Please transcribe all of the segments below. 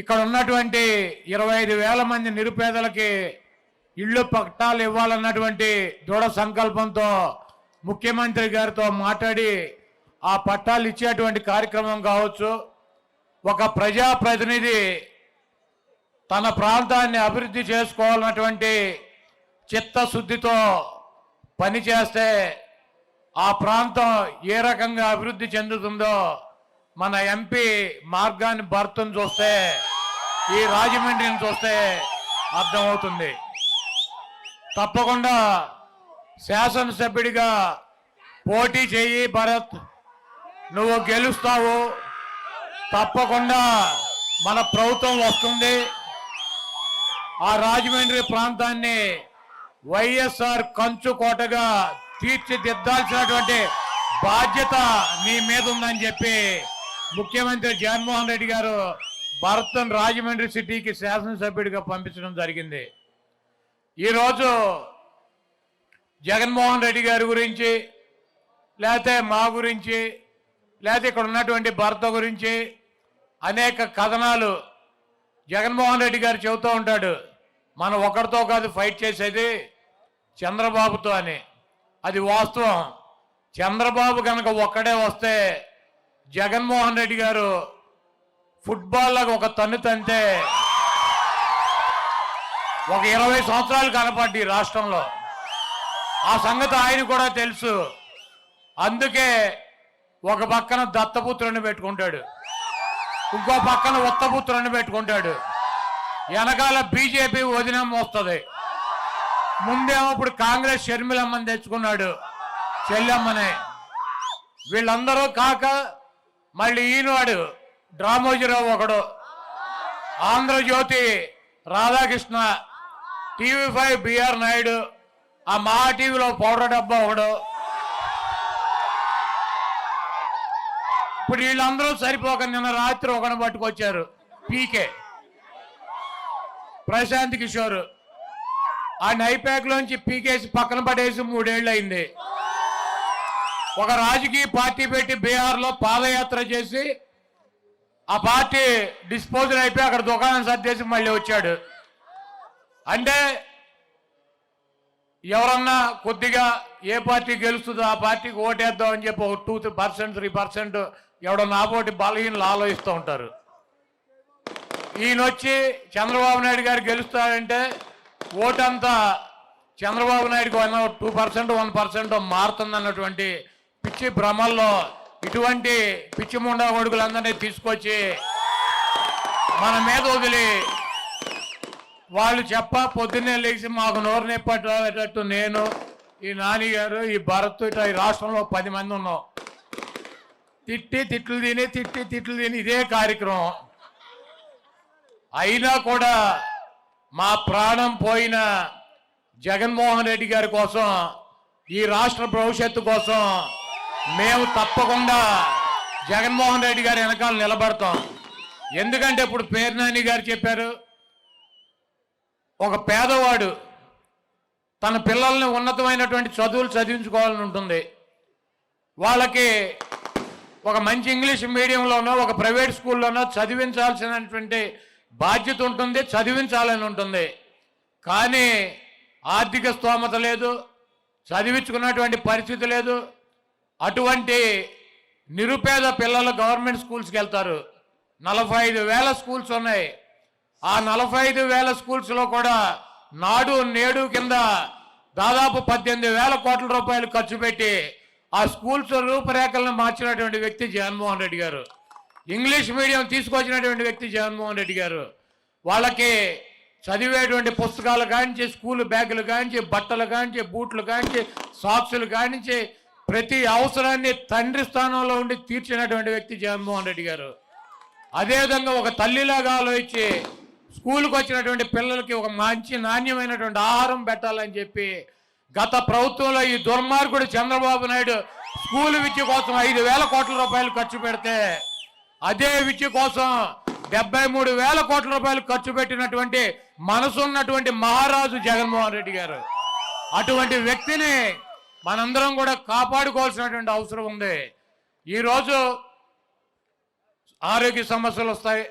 ఇక్కడ ఉన్నటువంటి ఇరవై ఐదు వేల మంది నిరుపేదలకి ఇళ్ళు పట్టాలు ఇవ్వాలన్నటువంటి దృఢ సంకల్పంతో ముఖ్యమంత్రి గారితో మాట్లాడి ఆ పట్టాలు ఇచ్చేటువంటి కార్యక్రమం కావచ్చు. ఒక ప్రజాప్రతినిధి తన ప్రాంతాన్ని అభివృద్ధి చేసుకోవాలన్నటువంటి చిత్తశుద్ధితో పనిచేస్తే ఆ ప్రాంతం ఏ రకంగా అభివృద్ధి చెందుతుందో మన ఎంపీ మార్గాన్ని భర్తను చూస్తే ఈ రాజమండ్రిని చూస్తే అర్థమవుతుంది. తప్పకుండా శాసనసభ్యుడిగా పోటీ చేయి భరత్. నువ్వు గెలుస్తావు. తప్పకుండా మన ప్రభుత్వం వస్తుంది. ఆ రాజమండ్రి ప్రాంతాన్ని వైఎస్ఆర్ కంచు కోటగా తీర్చిదిద్దాల్సినటువంటి బాధ్యత నీ మీద ఉందని చెప్పి ముఖ్యమంత్రి జగన్మోహన్ రెడ్డి గారు భరతన్ రాజమండ్రి సిటీకి శాసనసభ్యుడిగా పంపించడం జరిగింది. ఈరోజు జగన్మోహన్ రెడ్డి గారి గురించి లేకపోతే మా గురించి లేకపోతే ఇక్కడ ఉన్నటువంటి భర్త గురించి అనేక కథనాలు జగన్మోహన్ రెడ్డి గారు చెబుతూ ఉంటాడు. మనం ఒకరితో కాదు ఫైట్ చేసేది చంద్రబాబుతో అని. అది వాస్తవం. చంద్రబాబు కనుక ఒక్కడే వస్తే జగన్మోహన్ రెడ్డి గారు ఫుట్బాల్ లాగా ఒక తన్ను తంతే ఒక ఇరవై సంవత్సరాలు కనపడ్డి రాష్ట్రంలో. ఆ సంగతి ఆయన కూడా తెలుసు. అందుకే ఒక పక్కన దత్తపుత్రుని పెట్టుకుంటాడు. ఇంకో పక్కన ఉత్తపుత్రుని పెట్టుకుంటాడు. వెనకాల బీజేపీ వదినం వస్తుంది. ముందేమో ఇప్పుడు కాంగ్రెస్ షర్మిలమ్మని తెచ్చుకున్నాడు. చెల్లెమ్మని. వీళ్ళందరూ కాక మళ్ళీ ఈనాడు డ్రామోజీరావు ఒకడు. Andhrajyothy Radhakrishna TV five BR Naidu ఆ మా టీవీలో పౌడర్ డబ్బా ఒకడు. ఇప్పుడు వీళ్ళందరూ సరిపోక నిన్న రాత్రి ఒకని పట్టుకొచ్చారు పీకే. ప్రశాంత్ కిషోర్. ఆ నైపాక్లోంచి పీకేసి పక్కన పడేసి మూడేళ్ళు అయింది ఒక రాజకీయ పార్టీ పెట్టి బీహార్లో పాదయాత్ర చేసి ఆ పార్టీ డిస్పోజల్ అయిపోయి అక్కడ దుకాణం సర్దేసి మళ్ళీ వచ్చాడు. అంటే ఎవరన్నా కొద్దిగా ఏ పార్టీ గెలుస్తుందో ఆ పార్టీకి ఓటేద్దాం అని చెప్పి ఒక two three percent three percent ఎవడన్నా నాపోటి బలహీనలు ఆలోచిస్తూ ఉంటారు. ఈయన వచ్చి చంద్రబాబు నాయుడు గారు గెలుస్తాడంటే ఓటంతా చంద్రబాబు నాయుడుకి one two percent one percent మారుతుంది అన్నటువంటి పిచ్చి భ్రమల్లో ఇటువంటి పిచ్చి ముండా కొడుకులందరినీ తీసుకొచ్చి మన మీద వదిలి వాళ్ళు చెప్ప పొద్దున్నే లేచి మాకు నోరు నెప్పటట్టు నేను ఈ నాని గారు ఈ భరత్ ఇట్లా ఈ రాష్ట్రంలో పది మంది ఉన్నాం. తిట్టి తిట్లు తిని తిట్టి తిట్లు తిని ఇదే కార్యక్రమం. అయినా కూడా మా ప్రాణం పోయిన జగన్మోహన్ రెడ్డి గారి కోసం ఈ రాష్ట్ర భవిష్యత్తు కోసం మేము తప్పకుండా జగన్మోహన్ రెడ్డి గారి వెనకాల నిలబడతాం. ఎందుకంటే ఇప్పుడు పేర్నాని గారు చెప్పారు ఒక పేదవాడు తన పిల్లల్ని ఉన్నతమైనటువంటి చదువులు చదివించుకోవాలని ఉంటుంది. వాళ్ళకి ఒక మంచి ఇంగ్లీష్ మీడియంలోనో ఒక ప్రైవేట్ స్కూల్లోనో చదివించాల్సినటువంటి బాధ్యత ఉంటుంది చదివించాలని ఉంటుంది. కానీ ఆర్థిక స్తోమత లేదు చదివించుకున్నటువంటి పరిస్థితి లేదు. అటువంటి నిరుపేద పిల్లలు గవర్నమెంట్ స్కూల్స్కి వెళ్తారు. నలభై ఐదు వేల స్కూల్స్ ఉన్నాయి. ఆ నలభై ఐదు వేల స్కూల్స్లో కూడా నాడు నేడు కింద దాదాపు పద్దెనిమిది వేల కోట్ల రూపాయలు ఖర్చు పెట్టి ఆ స్కూల్స్ రూపురేఖలను మార్చినటువంటి వ్యక్తి జగన్మోహన్ రెడ్డి గారు. ఇంగ్లీష్ మీడియం తీసుకొచ్చినటువంటి వ్యక్తి జగన్మోహన్ రెడ్డి గారు. వాళ్ళకి చదివేటువంటి పుస్తకాలు కానించి స్కూల్ బ్యాగులు కానించి బట్టలు కానించి బూట్లు కానించి సాక్సులు కానించి ప్రతి అవసరాన్ని తండ్రి స్థానంలో ఉండి తీర్చినటువంటి వ్యక్తి జగన్మోహన్ రెడ్డి గారు. అదేవిధంగా ఒక తల్లిలాగా ఆలోచించి స్కూల్కి వచ్చినటువంటి పిల్లలకి ఒక మంచి నాణ్యమైనటువంటి ఆహారం పెట్టాలని చెప్పి గత ప్రభుత్వంలో ఈ దుర్మార్గుడు చంద్రబాబు నాయుడు స్కూల్ విద్య కోసం ఐదు వేల కోట్ల రూపాయలు ఖర్చు పెడితే అదే విద్య కోసం డెబ్బై మూడు వేల కోట్ల రూపాయలు ఖర్చు పెట్టినటువంటి మనసు ఉన్నటువంటి మహారాజు జగన్మోహన్ రెడ్డి గారు. అటువంటి వ్యక్తిని మనందరం కూడా కాపాడుకోవాల్సినటువంటి అవసరం ఉంది. ఈరోజు ఆరోగ్య సమస్యలు వస్తాయి.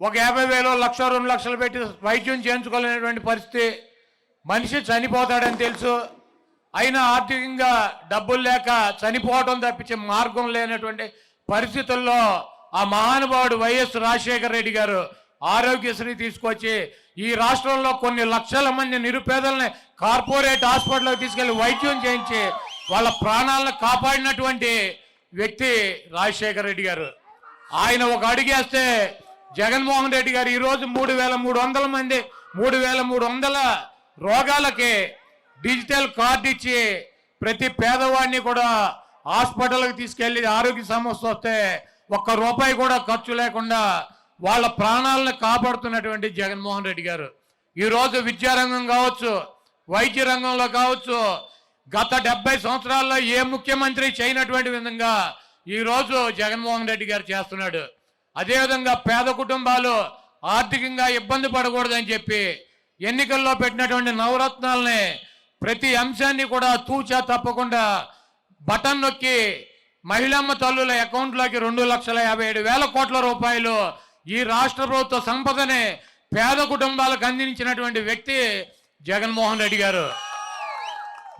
ఒక యాభై వేలు లక్ష రెండు లక్షలు పెట్టి వైద్యం చేయించుకోలేనటువంటి పరిస్థితి. మనిషి చనిపోతాడని తెలుసు. అయినా ఆర్థికంగా డబ్బులు లేక చనిపోవడం తప్పించే మార్గం లేనటువంటి పరిస్థితుల్లో ఆ మహానుభావుడు వైఎస్ రాజశేఖర రెడ్డి గారు ఆరోగ్యశ్రీ తీసుకొచ్చి ఈ రాష్ట్రంలో కొన్ని లక్షల మంది నిరుపేదల్ని కార్పొరేట్ హాస్పిటల్కి తీసుకెళ్ళి వైద్యం చేయించి వాళ్ళ ప్రాణాలను కాపాడినటువంటి వ్యక్తి రాజశేఖర రెడ్డి గారు. ఆయన ఒక అడిగేస్తే జగన్మోహన్ రెడ్డి గారు ఈరోజు మూడు వేల మూడు వందల మంది మూడు వేల మూడు వందల రోగాలకి డిజిటల్ కార్డు ఇచ్చి ప్రతి పేదవాడిని కూడా హాస్పిటల్కి తీసుకెళ్ళి ఆరోగ్య సమస్య వస్తే ఒక్క రూపాయి కూడా ఖర్చు లేకుండా వాళ్ళ ప్రాణాలను కాపాడుతున్నటువంటి జగన్మోహన్ రెడ్డి గారు. ఈరోజు విద్యారంగం కావచ్చు వైద్య రంగంలో కావచ్చు గత డెబ్బై సంవత్సరాల్లో ఏ ముఖ్యమంత్రి చేయనటువంటి విధంగా ఈరోజు జగన్మోహన్ రెడ్డి గారు చేస్తున్నాడు. అదేవిధంగా పేద కుటుంబాలు ఆర్థికంగా ఇబ్బంది పడకూడదని చెప్పి ఎన్నికల్లో పెట్టినటువంటి నవరత్నాలని ప్రతి అంశాన్ని కూడా తూచా తప్పకుండా బటన్ నొక్కి మహిళమ్మ తల్లుల అకౌంట్లోకి రెండు లక్షల యాభై ఏడు వేల కోట్ల రూపాయలు ఈ రాష్ట్ర ప్రభుత్వ సంపదని పేద కుటుంబాలకు అందించినటువంటి వ్యక్తి జగన్మోహన్ రెడ్డి గారు.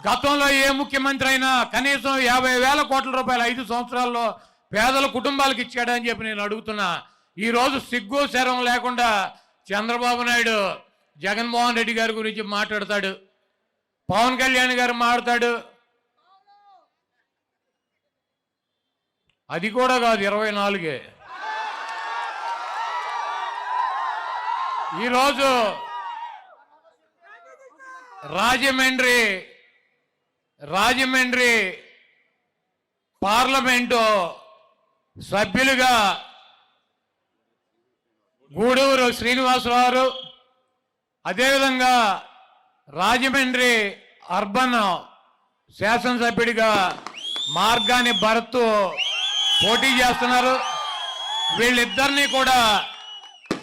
గతంలో ఏ ముఖ్యమంత్రి అయినా కనీసం యాభై వేల కోట్ల రూపాయలు ఐదు సంవత్సరాల్లో పేదల కుటుంబాలకు ఇచ్చాడని చెప్పి నేను అడుగుతున్నా. ఈరోజు సిగ్గు శరం లేకుండా చంద్రబాబు నాయుడు జగన్మోహన్ రెడ్డి గారి గురించి మాట్లాడతాడు. పవన్ కళ్యాణ్ గారు మాట్లాడతాడు. అది కూడా కాదు ఇరవై నాలుగే. ఈరోజు రాజమండ్రి రాజమండ్రి పార్లమెంటు సభ్యులుగా గూడూరు శ్రీనివాసరావు అదేవిధంగా రాజమండ్రి అర్బన్ శాసనసభ్యుడిగా మార్గాని భరత్ పోటీ చేస్తున్నారు. వీళ్ళిద్దరినీ కూడా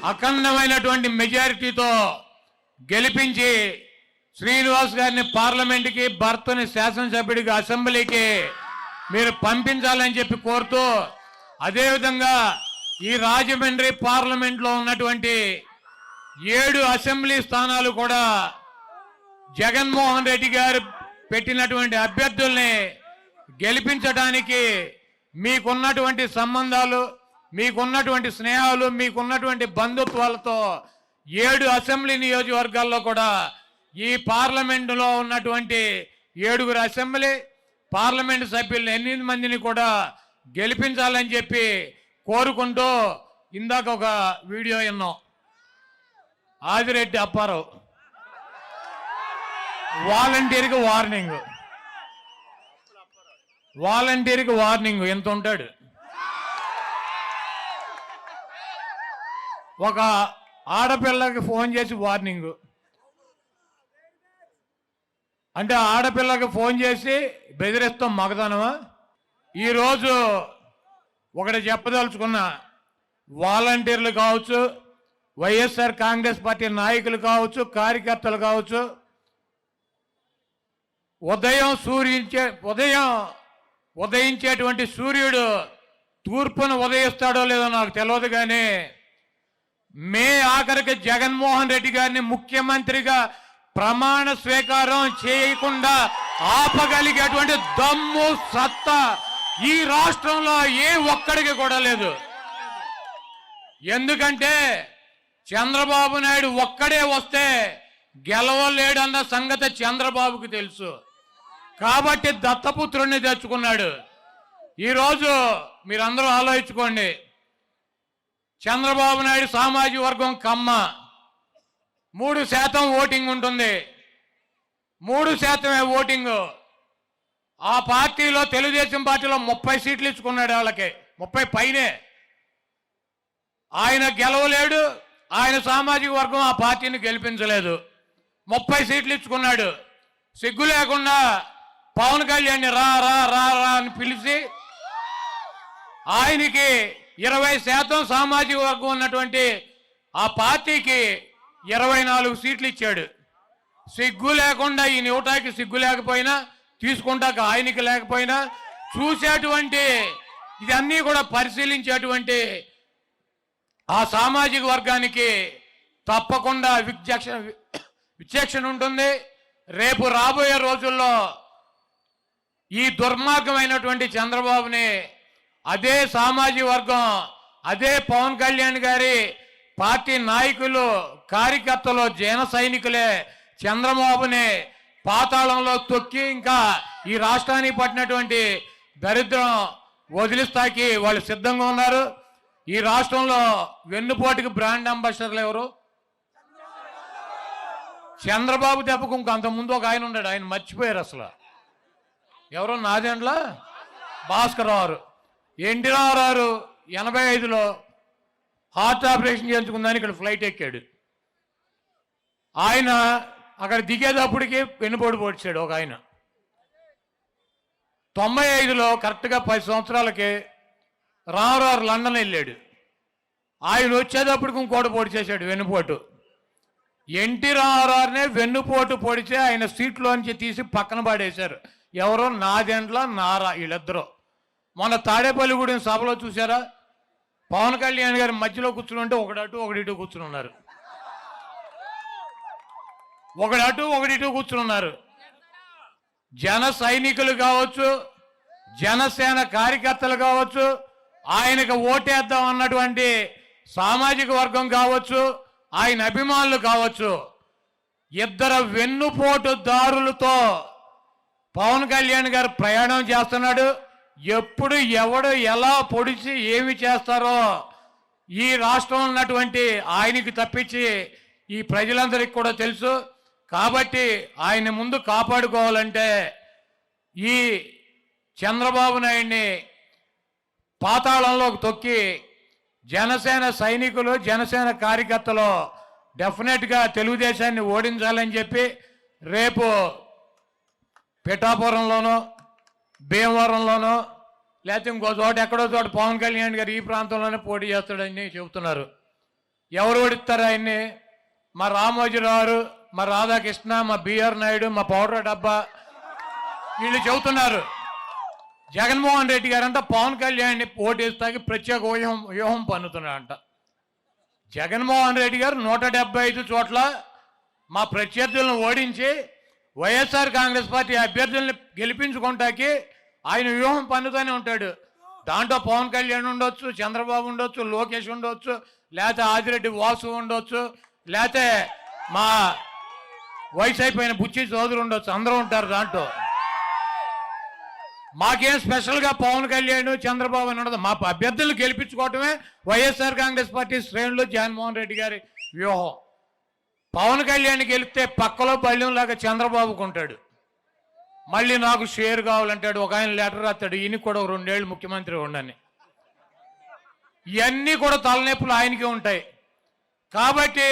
అఖండమైనటువంటి మెజారిటీతో గెలిపించి శ్రీనివాస్ గారిని పార్లమెంట్కి భర్తని శాసనసభ్యుడిగా అసెంబ్లీకి మీరు పంపించాలని చెప్పి కోరుతూ అదేవిధంగా ఈ రాజమండ్రి పార్లమెంట్లో ఉన్నటువంటి ఏడు అసెంబ్లీ స్థానాలు కూడా జగన్మోహన్ రెడ్డి గారు పెట్టినటువంటి అభ్యర్థుల్ని గెలిపించడానికి మీకున్నటువంటి సంబంధాలు మీకున్నటువంటి స్నేహాలు మీకున్నటువంటి బంధుత్వాలతో ఏడు అసెంబ్లీ నియోజకవర్గాల్లో కూడా ఈ పార్లమెంటులో ఉన్నటువంటి ఏడుగురు అసెంబ్లీ పార్లమెంటు సభ్యులను ఎనిమిది మందిని కూడా గెలిపించాలని చెప్పి కోరుకుంటూ ఇందాక ఒక వీడియో విన్నాం. ఆదిరెడ్డి అప్పారావు. వాలంటీర్కి వార్నింగ్. వాలంటీర్కి వార్నింగ్. ఎంత ఉంటాడు? ఒక ఆడపిల్లకి ఫోన్ చేసి వార్నింగ్. అంటే ఆడపిల్లకి ఫోన్ చేసి బెదిరిస్తాం మగదనమా ఈరోజు ఒకటి చెప్పదలుచుకున్న వాలంటీర్లు కావచ్చు వైఎస్ఆర్ కాంగ్రెస్ పార్టీ నాయకులు కావచ్చు కార్యకర్తలు కావచ్చు ఉదయం సూర్యించే ఉదయం ఉదయించేటువంటి సూర్యుడు తూర్పును ఉదయిస్తాడో లేదో నాకు తెలియదు కానీ మే ఆఖరికి జగన్మోహన్ రెడ్డి గారిని ముఖ్యమంత్రిగా ప్రమాణ స్వీకారం చేయకుండా ఆపగలిగేటువంటి దమ్ము సత్తా ఈ రాష్ట్రంలో ఏ ఒక్కడికి కూడా లేదు. ఎందుకంటే చంద్రబాబు నాయుడు ఒక్కడే వస్తే గెలవలేడన్న సంగతి చంద్రబాబుకు తెలుసు. కాబట్టి దత్తపుత్రుణ్ణి తెచ్చుకున్నాడు. ఈరోజు మీరందరూ ఆలోచించుకోండి చంద్రబాబు నాయుడు సామాజిక వర్గం కమ్మ. మూడు శాతం ఓటింగ్ ఉంటుంది. మూడు శాతమే ఓటింగ్. ఆ పార్టీలో తెలుగుదేశం పార్టీలో ముప్పై సీట్లు ఇచ్చుకున్నాడు వాళ్ళకి. ముప్పై పైనే. ఆయన గెలవలేడు. ఆయన సామాజిక వర్గం ఆ పార్టీని గెలిపించలేదు. ముప్పై సీట్లు ఇచ్చుకున్నాడు. సిగ్గు లేకుండా పవన్ కళ్యాణ్ రా రా రా రా అని పిలిచి ఆయనకి ఇరవై శాతం సామాజిక వర్గం ఉన్నటువంటి ఆ పార్టీకి ఇరవై నాలుగు సీట్లు ఇచ్చాడు. సిగ్గు లేకుండా ఈ ఇవ్వటానికి సిగ్గు లేకపోయినా తీసుకుంటాక ఆయనకి లేకపోయినా చూసేటువంటి ఇదన్నీ కూడా పరిశీలించేటువంటి ఆ సామాజిక వర్గానికి తప్పకుండా విచక్షణ విచక్షణ ఉంటుంది. రేపు రాబోయే రోజుల్లో ఈ దుర్మార్గమైనటువంటి చంద్రబాబుని అదే సామాజిక వర్గం అదే పవన్ కళ్యాణ్ గారి పార్టీ నాయకులు కార్యకర్తలు జన సైనికులే చంద్రబాబుని పాతాళంలో తొక్కి ఇంకా ఈ రాష్ట్రానికి పట్టినటువంటి దరిద్రం వదిలిస్తాకి వాళ్ళు సిద్ధంగా ఉన్నారు. ఈ రాష్ట్రంలో వెన్నుపోటుకి బ్రాండ్ అంబాసిడర్లు ఎవరు? చంద్రబాబు దెబ్బకు ఇంకంత ముందు ఒక ఆయన ఉన్నాడు ఆయన మర్చిపోయారు అసలు. ఎవరో నాదెండ్ల? భాస్కర్ రావు. ఎన్టీ రామారావు ఎనభై ఐదులో హార్ట్ ఆపరేషన్ చేయించుకుందని ఇక్కడ ఫ్లైట్ ఎక్కాడు. ఆయన అక్కడ దిగేటప్పటికి వెన్నుపోటు పొడిచాడు ఒక ఆయన. తొంభై ఐదులో కరెక్ట్గా పది సంవత్సరాలకి రామారావు లండన్ వెళ్ళాడు. ఆయన వచ్చేటప్పటికి ఇంకోటి పొడి చేశాడు వెన్నుపోటు. ఎన్టీ రామారావునే వెన్నుపోటు పొడిచే ఆయన సీట్లోంచి తీసి పక్కన పడేశారు. ఎవరో నాదెండ్ల నారా వీళ్ళిద్దరూ. మొన్న తాడేపల్లిగూడెం సభలో చూసారా పవన్ కళ్యాణ్ గారి మధ్యలో కూర్చుని ఉంటే ఒకడు అటు ఒకటి ఇటు కూర్చుని ఉన్నారు. ఒకడు అటు ఒకటి ఇటు కూర్చుని ఉన్నారు. జన సైనికులు కావచ్చు జనసేన కార్యకర్తలు కావచ్చు ఆయనకు ఓటేద్దాం అన్నటువంటి సామాజిక వర్గం కావచ్చు ఆయన అభిమానులు కావచ్చు ఇద్దరు వెన్నుపోటు దారులతో పవన్ కళ్యాణ్ గారు ప్రయాణం చేస్తున్నాడు. ఎప్పుడు ఎవడు ఎలా పొడిచి ఏమి చేస్తారో ఈ రాష్ట్రంలో ఉన్నటువంటి ఆయనకి తప్పించి ఈ ప్రజలందరికీ కూడా తెలుసు. కాబట్టి ఆయన ముందు కాపాడుకోవాలంటే ఈ చంద్రబాబు నాయుడిని పాతాళంలోకి తొక్కి జనసేన సైనికులు జనసేన కార్యకర్తలు డెఫినెట్గా తెలుగుదేశాన్ని ఓడించాలని చెప్పి రేపు పిఠాపురంలోనూ భీమవరంలోనో లేకపోతే ఇంకో చోట ఎక్కడో చోట పవన్ కళ్యాణ్ గారు ఈ ప్రాంతంలోనే పోటీ చేస్తాడని చెబుతున్నారు. ఎవరు ఓడిస్తారు ఆయన్ని? మా రామోజీరావు మా రాధాకృష్ణ మా బిఆర్ నాయుడు మా పౌడర్ డబ్బా. వీళ్ళు చెబుతున్నారు. జగన్మోహన్ రెడ్డి గారంట పవన్ కళ్యాణ్ని ఓటేస్తాకి ప్రత్యేక వ్యూహం వ్యూహం పన్నుతున్నాడంట జగన్మోహన్ రెడ్డి గారు నూట ఐదు చోట్ల మా ప్రత్యర్థులను ఓడించి వైఎస్ఆర్ కాంగ్రెస్ పార్టీ అభ్యర్థుల్ని గెలిపించుకుంటాకి ఆయన వ్యూహం పన్నుతూనే ఉంటాడు. దాంట్లో పవన్ కళ్యాణ్ ఉండొచ్చు చంద్రబాబు ఉండొచ్చు లోకేష్ ఉండొచ్చు లేకపోతే ఆదిరెడ్డి వాసు ఉండొచ్చు లేకపోతే మా వయసు అయిపోయిన బుచ్చి సోదరు ఉండొచ్చు అందరూ ఉంటారు దాంట్లో. మాకేం స్పెషల్గా పవన్ కళ్యాణ్ చంద్రబాబు అని ఉండదు. మా అభ్యర్థులు గెలిపించుకోవటమే వైఎస్ఆర్ కాంగ్రెస్ పార్టీ శ్రేణులు జగన్మోహన్ రెడ్డి గారి వ్యూహం. పవన్ కళ్యాణ్ గెలిస్తే పక్కలో పళ్ళెంలాగా చంద్రబాబుకు ఉంటాడు. మళ్ళీ నాకు షేర్ కావాలంటాడు ఒక ఆయన లెటర్ రాస్తాడు ఈయన కూడా ఒక రెండేళ్ళు ముఖ్యమంత్రి ఉండని ఇవన్నీ కూడా తలనొప్పులు ఆయనకే ఉంటాయి. కాబట్టి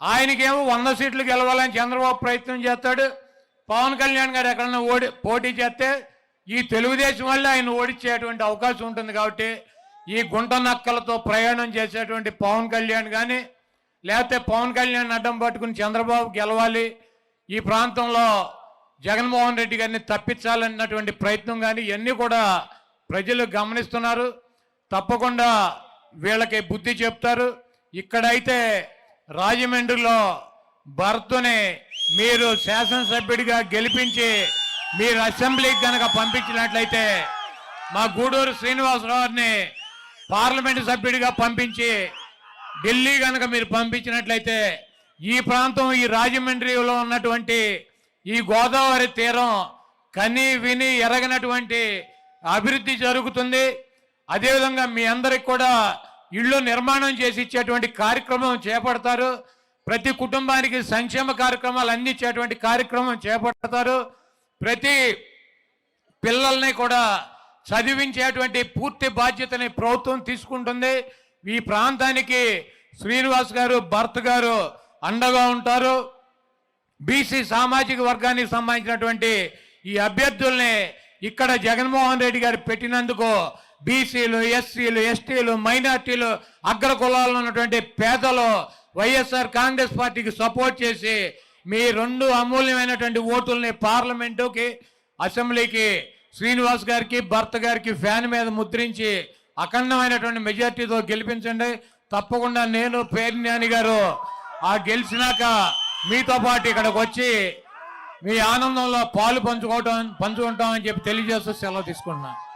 ఆయనకేమో వంద సీట్లు గెలవాలని చంద్రబాబు ప్రయత్నం చేస్తాడు. పవన్ కళ్యాణ్ గారు ఎక్కడన్నా ఓడి పోటీ చేస్తే ఈ తెలుగుదేశం వల్ల ఆయన ఓడించేటువంటి అవకాశం ఉంటుంది కాబట్టి ఈ గుంట నక్కలతో ప్రయాణం చేసేటువంటి పవన్ కళ్యాణ్ కానీ లేకపోతే పవన్ కళ్యాణ్ అడ్డం పట్టుకుని చంద్రబాబు గెలవాలి. ఈ ప్రాంతంలో జగన్మోహన్ రెడ్డి గారిని తప్పించాలన్నటువంటి ప్రయత్నం కానీ ఇవన్నీ కూడా ప్రజలు గమనిస్తున్నారు. తప్పకుండా వీళ్ళకి బుద్ధి చెప్తారు. ఇక్కడైతే రాజమండ్రిలో భరత్ని మీరు శాసనసభ్యుడిగా గెలిపించి మీరు అసెంబ్లీకి కనుక పంపించినట్లయితే మా గూడూరు శ్రీనివాసరావుని పార్లమెంటు సభ్యుడిగా పంపించి ఢిల్లీ కనుక మీరు పంపించినట్లయితే ఈ ప్రాంతం ఈ రాజమండ్రిలో ఉన్నటువంటి ఈ గోదావరి తీరం కని విని ఎరగనటువంటి అభివృద్ధి జరుగుతుంది. అదేవిధంగా మీ అందరికి కూడా ఇళ్ళు నిర్మాణం చేసి ఇచ్చేటువంటి కార్యక్రమం చేపడతారు. ప్రతి కుటుంబానికి సంక్షేమ కార్యక్రమాలు అందించేటువంటి కార్యక్రమం చేపడతారు. ప్రతి పిల్లల్ని కూడా చదివించేటువంటి పూర్తి బాధ్యతని ప్రభుత్వం తీసుకుంటుంది. ఈ ప్రాంతానికి శ్రీనివాస్ గారు భర్త్ గారు అండగా ఉంటారు. బీసీ సామాజిక వర్గానికి సంబంధించినటువంటి ఈ అభ్యర్థుల్ని ఇక్కడ జగన్మోహన్ రెడ్డి గారు పెట్టినందుకు బీసీలు ఎస్సీలు ఎస్టీలు మైనార్టీలు అగ్ర కులాల్లో ఉన్నటువంటి పేదలు వైఎస్ఆర్ కాంగ్రెస్ పార్టీకి సపోర్ట్ చేసి మీ రెండు అమూల్యమైనటువంటి ఓటుల్ని పార్లమెంటుకి అసెంబ్లీకి శ్రీనివాస్ గారికి భర్త గారికి ఫ్యాన్ మీద ముద్రించి అఖండమైనటువంటి మెజార్టీతో గెలిపించండి. తప్పకుండా నేను పేర్నాని గారు. ఆ గెలిచినాక మీతో పాటు ఇక్కడికి వచ్చి మీ ఆనందంలో పాలు పంచుకోవటం పంచుకుంటాం అని చెప్పి తెలియజేస్తూ సెలవు తీసుకుంటున్నాను.